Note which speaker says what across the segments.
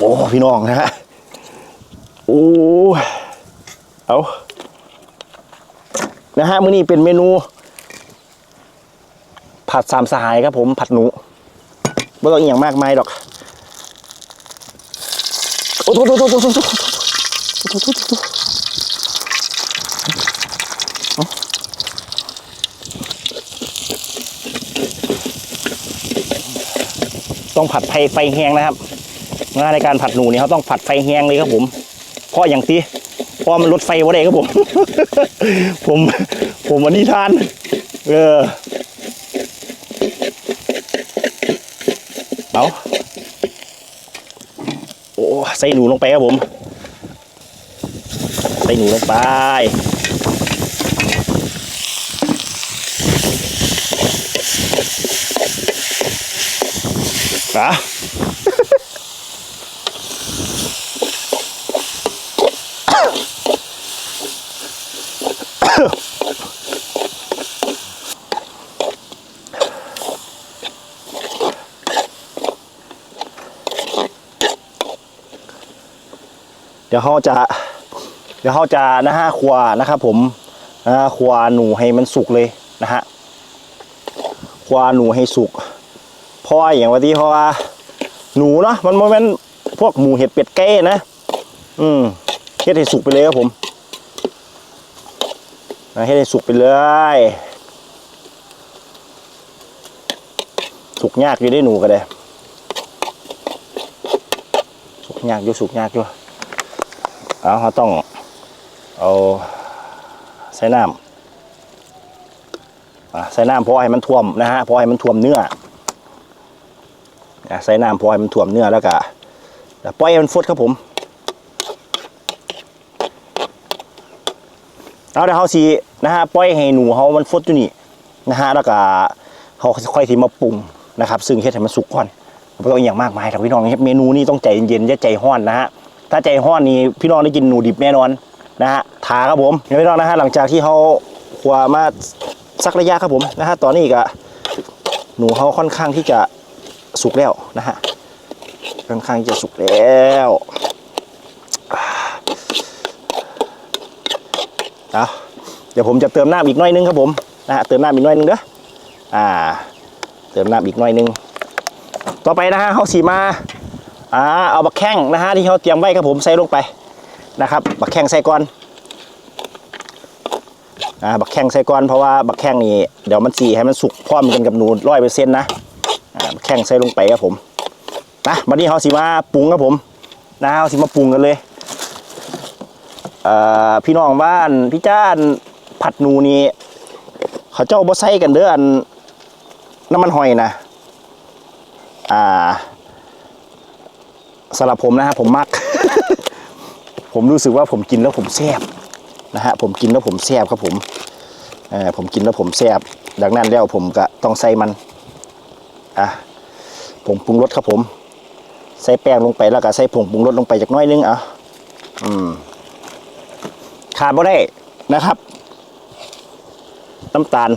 Speaker 1: โอ้พี่น้องนะฮะโอ้เอานะฮะมื้อนี้เป็นเมนู ผัดสามสหายครับผมผัดหนูไม่ต้องอหย่างมากมายหรอกโอ้โหโอ้โหโอ้โหโอ้โหโอ้โหต้องผัดไฟไฟแห้งนะครับ งานในการผัดหนูเนี่ยเขาต้องผัดไฟแห้งเลยครับผมเพราะอย่างที่เพราะมันลดไฟว่าได้ครับผม ผมผมวันนี้ทาน เออเอาโอ้ใส่หนูลงไปครับผม ใส่หนูลงไปอะ เดี๋ยวเขาจะ เดี๋ยวเขาจะนะฮะครัวนะครับผมนะฮะควหนูให้มันสุกเลยนะฮะครัวหนูให้สุกเพราะว่าอย่างว่าที่เพราะว่าหนูเนาะมันมันพวกหมูเห็ดเป็ดไก่นะ อืมเฮ็ดให้สุกไปเลยครับผมนะเฮ็ดให้สุกไปเลยสุกยากอยู่ได้หนูก็ได้สุกยากอยู่สุกยากอยู่ เอาเขาต้องเอาใส่น้ำใส่น้ำเพราะให้มันท่วมนะฮะเพราะให้มันท่วมเนื้อใส่น้ำเพราะให้มันท่วมเนื้อแล้วก็ปล่อยให้มันฟดครับผมเอาเดี๋ยวเขาสีนะฮะปล่อยให้หนูเขามันฟดอยู่นี่นะฮะแล้วก็เขาค่อยทีมาปรุงนะครับ ซึ่งเฮ็ดให้มันสุกก่อนไม่ต้องอย่างมากมายครับพี่น้องเมนูนี้ต้องใจเย็นๆอย่าใจห้อนนะฮะ ถ้าใจห้อนนี่พี่น้องได้กินหนูดิบแน่นอนนะฮะทาครับผมพี่น้องนะฮะหลังจากที่เขาขวามาสักระยะครับผมนะฮะตอนนี้ก็หนูเขาค่อนข้างที่จะสุกแล้วนะฮะค่อนข้างจะสุกแล้วเอาเดี๋ยวผมจะเติมน้ำอีกน้อยนึงครับผมนะฮะเติมน้ำอีกน้อยนึงเด้ออ่า เติมน้ำอีกน้อยนึง ต่อไปนะฮะเขาสีมา อ่าเอาบักแข้งนะฮะที่เขาเตรียมไว้ครับผมใส่ลงไปนะครับบักแข้งใส่ก่อนอ่าบักแข้งใส่ก่อนเพราะว่าบักแข้งนี่เดี๋ยวมันสีให้มันสุกพร้อมกันกับนูร้อยเปอร์เซ็นต์นะอ่าบักแข้งใส่ลงไปครับผมนะวันนี้เขาสีมาปรุงครับผมนะเขาสีมาปรุงกันเลยเอ่อพี่น้องบ้านพี่จ้านผัดนูนี่เขาเจ้าบ่ใส่กันเด้ออันน้ำมันหอยนะอ่า สำหรับผมนะฮะผมมัก ผมรู้สึกว่าผมกินแล้วผมแซ่บนะฮะผมกินแล้วผมแซ่บครับผมเออผมกินแล้วผมแซ่บดังนั้นแล้วผมก็ต้องใส่มันอะผงปรุงรสครับผม ใส่แป้งลงไปแล้วก็ใส่ผงปรุงรสลงไปจากน้อยนึงอะอืมขาดบ่ได้นะครับ น้ำตาล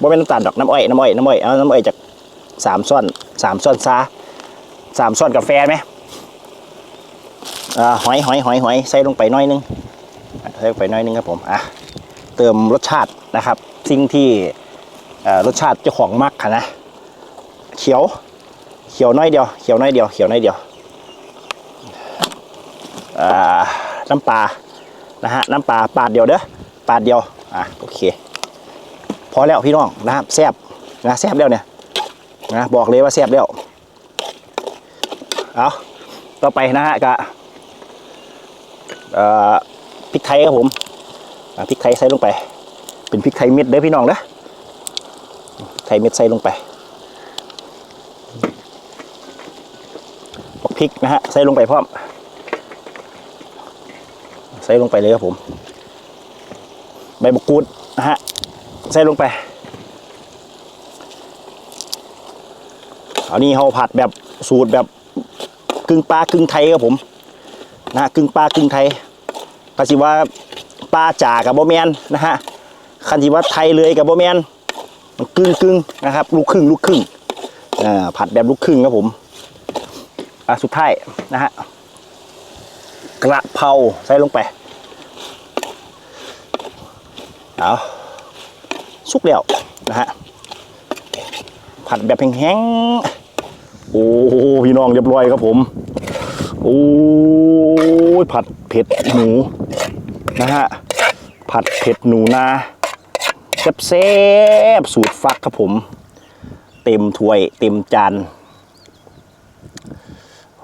Speaker 1: บ่เป็นน้ำตาลดอกน้ำอ้อยน้ำอ้อยน้ำอ้อยเอาน้ำอ้อยจากสามช้อนสามช้อนซาสามช้อนกาแฟไหม หอยหอยหอยหอยใส่ลงไปน้อยนึงอะใส่ลงไปน้อยนึงครับผมอะเติมรสชาตินะครับ สิ่งที่รสชาติเจ้าของมักนะเขียว เขียวน้อยเดียวเขียวน้อยเดียวเขียวน้อยเดียวน้ำปลานะฮะน้ำปลาปาดเดียวเด้อปาดเดียวอะโอเคพอแล้วพี่น้องนะครับแซบนะแซบแล้วเนี่ยนะบอกเลยว่าแซบแล้วเอาต่อไปนะฮะก็ พริกไทยครับผมพริกไทยใส่ลงไป เป็นพริกไทยเม็ดเด้อพี่น้องนะพริกไทยเม็ดใส่ลงไปพริกนะฮะใส่ลงไปพร้อมใส่ลงไปเลยครับผม ใบมะกรูดนะฮะใส่ลงไปอันนี้เราผัดแบบสูตรแบบกึ่งปลากึ่งไทยครับผม นะฮะกึ่งปลากึ่งไทยก็สิว่าปลาจ่ากับโบแมนนะฮะคันสิว่าไทยเลยกับโบแมนมันกึ่งกึ่งนะครับ ลูกครึ่งลูกครึ่งอ่าผัดแบบลูกครึ่งครับผมอะสุดท้ายนะฮะกระเพราใส่ลงไปเอาสุกแล้วนะฮะผัดแบบแห้งๆโอ้โหพี่น้องเรียบร้อยครับผม โอ้ยผัดเผ็ดหมูนะฮะผัดเผ็ดหนูนาแซ่บๆสูตรฟักครับผม เต็มถ้วยเต็มจาน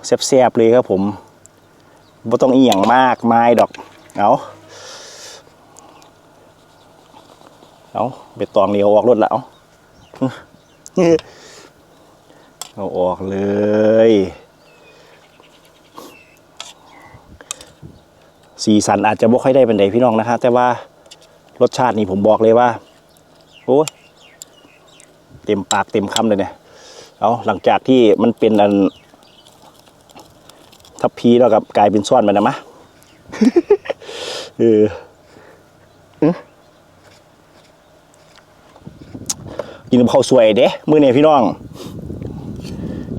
Speaker 1: แซ่บๆเลยครับผมไม่ต้องเอียงมากมายดอกเอาเอาเบ็ดตองเหนียวออกรถแล้วเอาออกเลย สีสันอาจจะบ่ค่อยได้เป็นใดพี่น้องนะฮะแต่ว่ารสชาตินี่ผมบอกเลยว่าโอ้ยเต็มปากเต็มคำเลยเนี่ยเอาหลังจากที่มันเป็นอันทับพีแล้วกับกลายเป็นซ่อนไปนะมะเอออื้อกินกับข้าวสวยเด้มื้อนี้พี่น้อง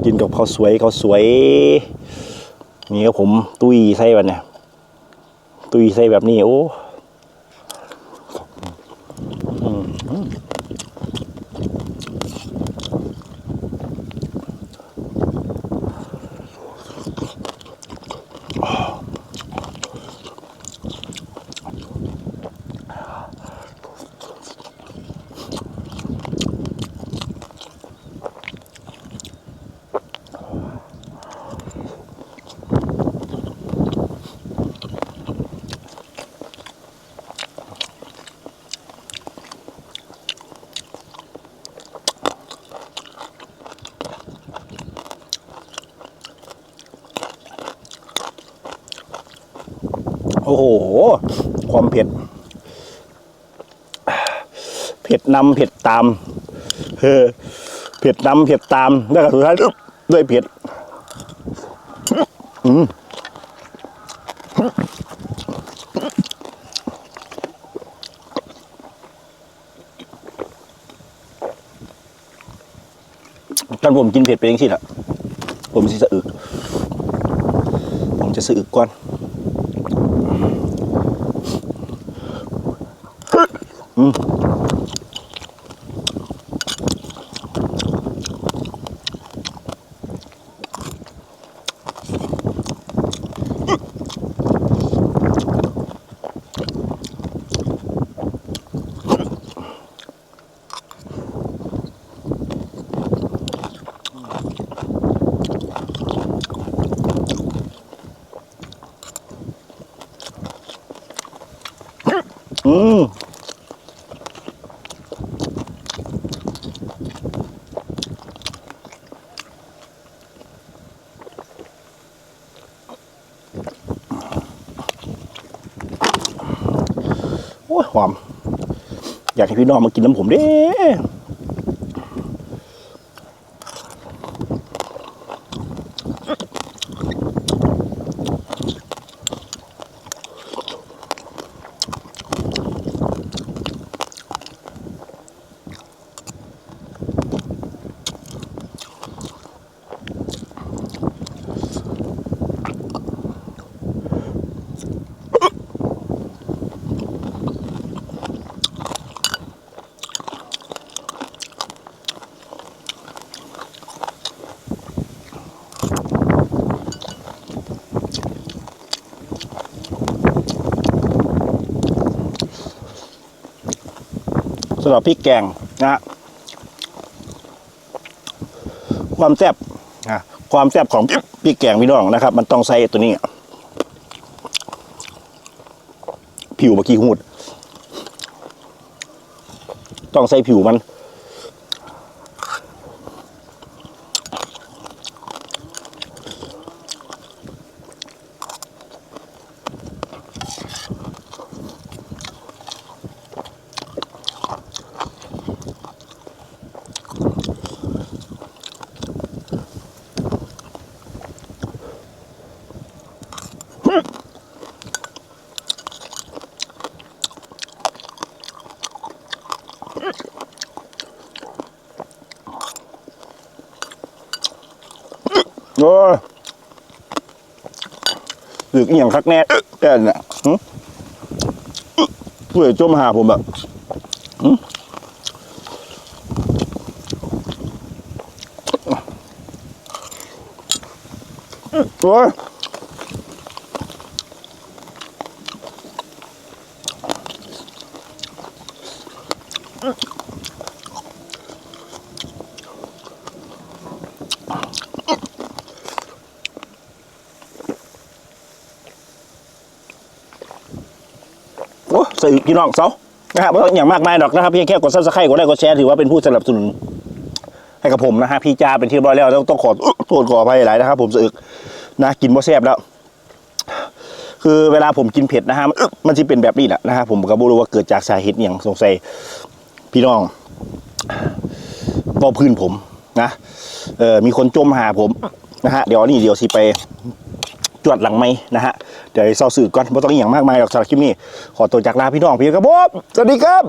Speaker 1: กินกับข้าวสวยข้าวสวย นี่ครับผม ตุ้ยใส่แบบเนี่ย ตุยใส่แบบนี้โอ้ โอ้โห ความเผ็ด เผ็ดนำเผ็ดตามเออเผ็ดนำเผ็ดตามแล้วก็สุดท้ายด้วยเผ็ดอืมตอนผมกินเผ็ดเป็นยังสิล่ะ ผมสิสะอึก ผมจะสะอึกก่อน อืม โอ้ยหอม อยากให้พี่น้องมากินน้ำผมเด้ำหรับพริกแกงนะฮะความแซ่บนะความแซ่บของพริกแกงพี่น้องนะครับ มันต้องใส่ตัวนี้ ผิวเมื่อกี้หูด ต้องใส่ผิวมัน อ้ยหรืออหย่างคักแน่แก่เนี่ยเพื่อจมหาผมแบบโอ้ย โอ้ใส่พี่น้องเสานะครับไม่ต้องอย่างมากมายหรอกนะครับเพียงแค่กดซับสไครต์กดไลค์กดแชร์ถือว่าเป็นผู้สนับสนุนให้กับผมนะฮะพี่จ้าเป็นที่เรียบร้อยแล้วต้องต้องขอโทษขออภัยหลายนะครับ ผมสึกนะกินบ่แซ่บแล้ว คือเวลาผมกินเผ็ดนะฮะมันมันจะเป็นแบบนี้แหละนะฮะผมก็บ่รู้ว่าเกิดจากสาเหตุอย่างสงสัยพี่น้องบ่พื้นผมนะเออมีคนจมหาผมนะฮะเดี๋ยวนี่เดี๋ยวสิไป จวดหลังไม้นะฮะเดี๋ยวเศร้าสื่อก่อนไม่ต้องอย่างมากมายหรอกสำหรับคลิปนี้ขอตัวจากลาพี่น้องพี่ครับผมสวัสดีครับ